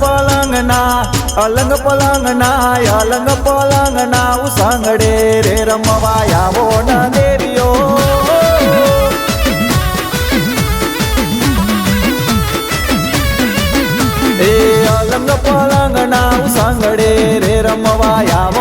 போலாங்கண்ணா அலங்க போலாங்கண்ணா அலங்க போலாங்கண்ணா உசாங்கடே ரே ரம்மவா யாவோடா தேவியோ. રે રમવા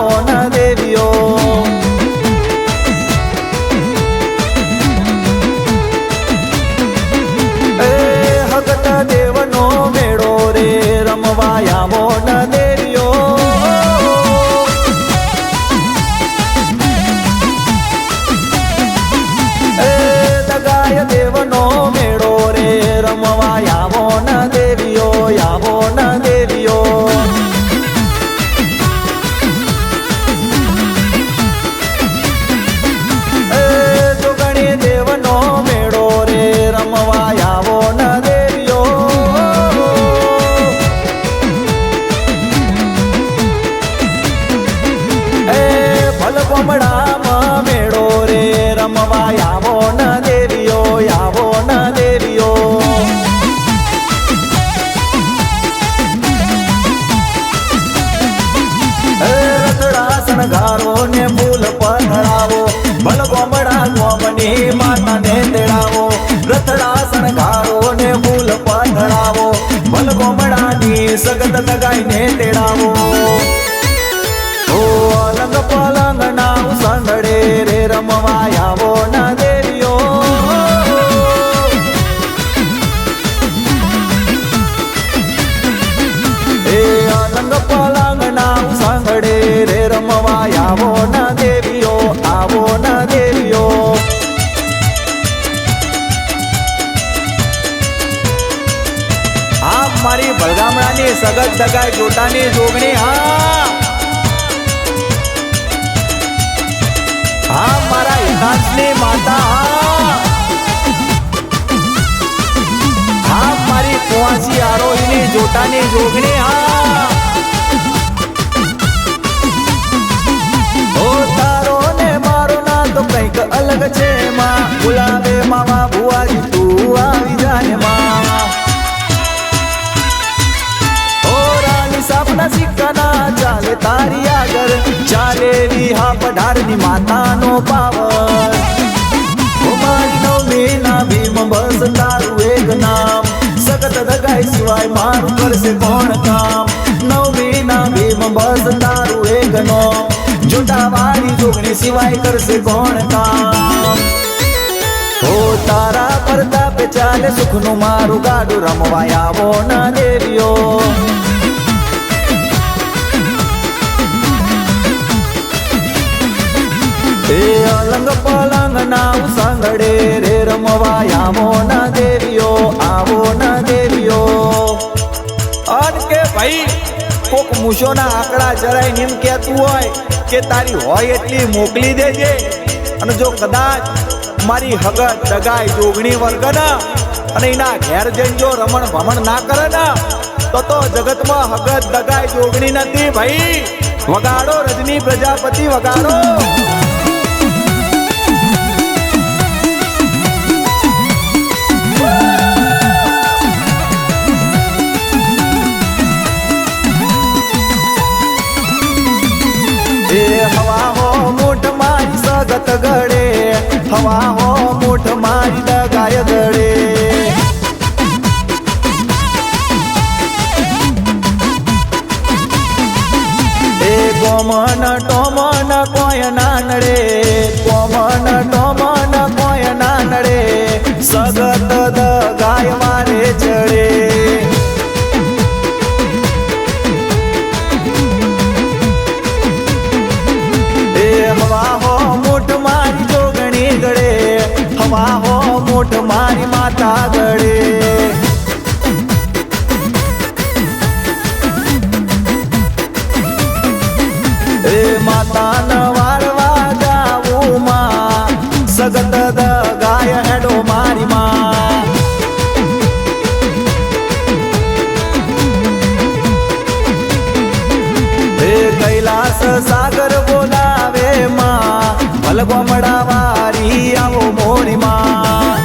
ભલ કોમડામાં મેળો રે, રમવા આવો ન દેવીઓ, આવો ન દેવીઓ. શણગારો ને ફૂલ પધરાવો ભલ ગોમડા ગોમની માતાને તેડાવો. રતડા શણગારો ને ફૂલ પધરાવો ભલ કોમડાની સગત લગાઈને તેડાવો. આવો ના દેવીઓ. એ અલંગ પલંગ ના સંગડે રે રમવા આવો ના દેવીઓ, આવો ના દેવીઓ. આ મારી બલગામડાની સગત સગાઈ જોટાની જોગણી, હા. હા મારા હિતાંશની માતા. હા મારી કુવાસી આરોહીની, જોટાની જોગણી હા. તારો ને મારો ના તો કંઈક અલગ છે, માં. ગુલાબે મામા ભુવાજી. બસ તારું એક નામ. સગત દગાઈ સિવાય મારું કરશે કોણ કામ? નવમી ના બસ તારું એક નો જુટા વાળી જોગણી સિવાય કરશે કોણ કામ? ઓ તારા પ્રતાપે ચાલે સુખનું મારું ગાડું રમવાય આવો ના દેવીઓ. એ અલંગ પલંગ ના મૂછોના આંકડા જરાય એમ કહેતું હોય કે તારી હોય એટલી મોકલી દેજે. અને જો કદાચ મારી હગત દગાઈ જોગણી વર્ગના અને એના ઘેર જઈને જો રમણ ભમણ ના કરે ને, તો તો જગતમાં હગત દગાઈ જોગણી નથી ભાઈ. વગાડો રજની પ્રજાપતિ, વગાડો. સગત ગળે હવા હો મૂઠ મારી દગાય ગળે. એ કોમન ટોમન કોય ના નડે કોમન ટોમન કોય ના નડે સગત દગાય મારે ચડે. સાગર બોલાવે માં. ભલ ગોમડા વારી આવો મોરી માં.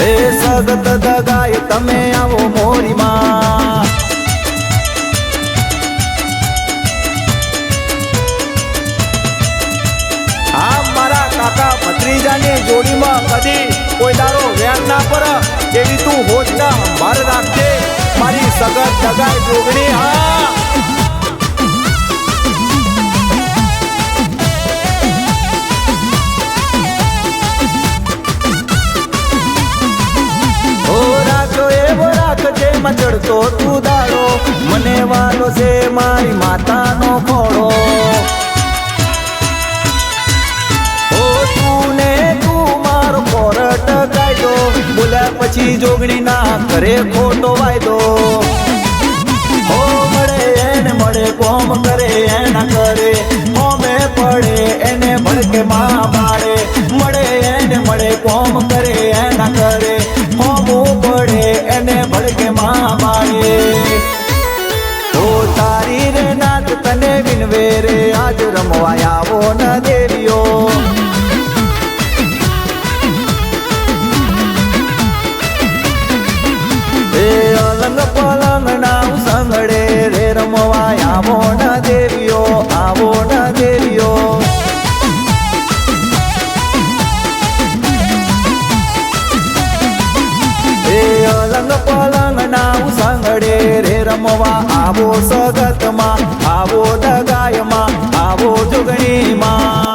એ જગત દગાય તમે આવો મોરીમાં આ મારા કાકા ભત્રીજાની જોડીમાં કદી કોઈ દારો વ્યાન ના પર જેવી તું હોજ ના સંભાળ રાખજે. મારી સગર સગાઈ જોગણી, હા. મચડતો તું દાડો. મને વાલો છે મારી કોમ કરે, એના કરે કોમે પડે, એને ભડકે માં મારે મળે, એને મળે, કોમ કરે, એના કરે, હોમું પડે, એને ભડકે માં મારે તો તારી રે નાથ, તને વિનવે રે, આજ રમવા આવો ન દેવીઓ. સંગ પલંગ નાવ સંગડે રે રમવા આવો સગતમાં આવો દગાયમાં આવો જોગણીમાં